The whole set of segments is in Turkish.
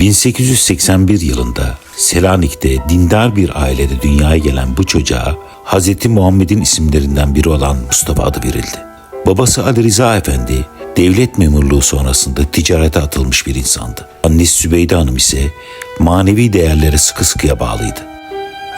1881 yılında Selanik'te dindar bir ailede dünyaya gelen bu çocuğa Hz. Muhammed'in isimlerinden biri olan Mustafa adı verildi. Babası Ali Rıza Efendi devlet memurluğu sonrasında ticarete atılmış bir insandı. Annesi Sübeyde Hanım ise manevi değerlere sıkı sıkıya bağlıydı.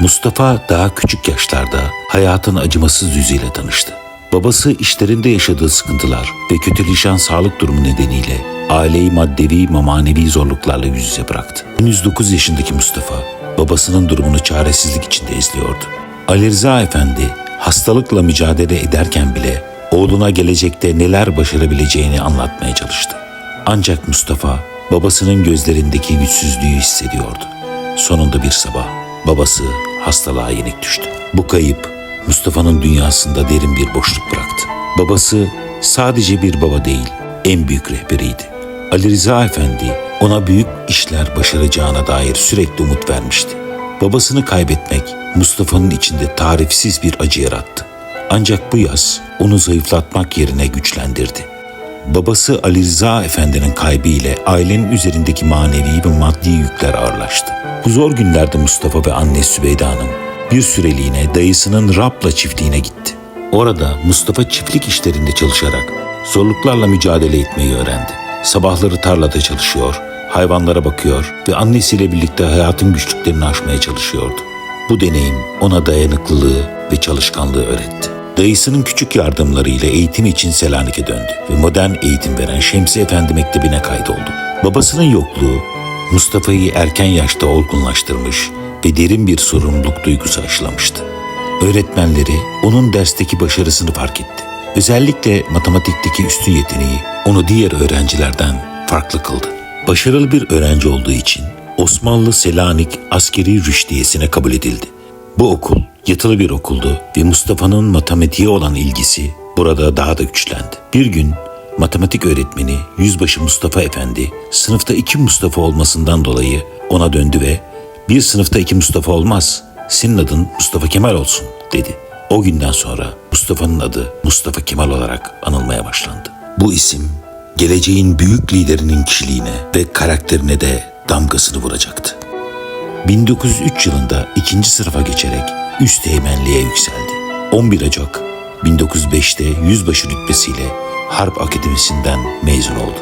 Mustafa daha küçük yaşlarda hayatın acımasız yüzüyle tanıştı. Babası işlerinde yaşadığı sıkıntılar ve kötüleşen sağlık durumu nedeniyle aileyi maddevi ve manevi zorluklarla yüz yüze bıraktı. Henüz 9 yaşındaki Mustafa babasının durumunu çaresizlik içinde izliyordu. Ali Rıza Efendi hastalıkla mücadele ederken bile oğluna gelecekte neler başarabileceğini anlatmaya çalıştı. Ancak Mustafa babasının gözlerindeki güçsüzlüğü hissediyordu. Sonunda bir sabah babası hastalığa yenik düştü. Bu kayıp Mustafa'nın dünyasında derin bir boşluk bıraktı. Babası sadece bir baba değil, en büyük rehberiydi. Ali Rıza Efendi ona büyük işler başaracağına dair sürekli umut vermişti. Babasını kaybetmek Mustafa'nın içinde tarifsiz bir acı yarattı. Ancak bu yaz onu zayıflatmak yerine güçlendirdi. Babası Ali Rıza Efendi'nin kaybı ile ailenin üzerindeki manevi ve maddi yükler ağırlaştı. Bu zor günlerde Mustafa ve anne Sübeyde Hanım bir süreliğine dayısının Rab'la çiftliğine gitti. Orada Mustafa çiftlik işlerinde çalışarak zorluklarla mücadele etmeyi öğrendi. Sabahları tarlada çalışıyor, hayvanlara bakıyor ve annesiyle birlikte hayatın güçlüklerini aşmaya çalışıyordu. Bu deneyim ona dayanıklılığı ve çalışkanlığı öğretti. Dayısının küçük yardımlarıyla eğitim için Selanik'e döndü ve modern eğitim veren Şemsi Efendi Mektebi'ne kaydoldu. Babasının yokluğu Mustafa'yı erken yaşta olgunlaştırmış ve derin bir sorumluluk duygusu aşılamıştı. Öğretmenleri onun dersteki başarısını fark etti. Özellikle matematikteki üstün yeteneği onu diğer öğrencilerden farklı kıldı. Başarılı bir öğrenci olduğu için Osmanlı Selanik Askeri Rüştiyesi'ne kabul edildi. Bu okul yatılı bir okuldu ve Mustafa'nın matematiğe olan ilgisi burada daha da güçlendi. Bir gün matematik öğretmeni Yüzbaşı Mustafa Efendi sınıfta iki Mustafa olmasından dolayı ona döndü ve bir sınıfta iki Mustafa olmaz. Senin adın Mustafa Kemal olsun dedi. O günden sonra Mustafa'nın adı Mustafa Kemal olarak anılmaya başlandı. Bu isim geleceğin büyük liderinin kişiliğine ve karakterine de damgasını vuracaktı. 1903 yılında ikinci sınıfa geçerek üst teğmenliğe yükseldi. 11 Ocak 1905'te yüzbaşı rütbesiyle Harp Akademisi'nden mezun oldu.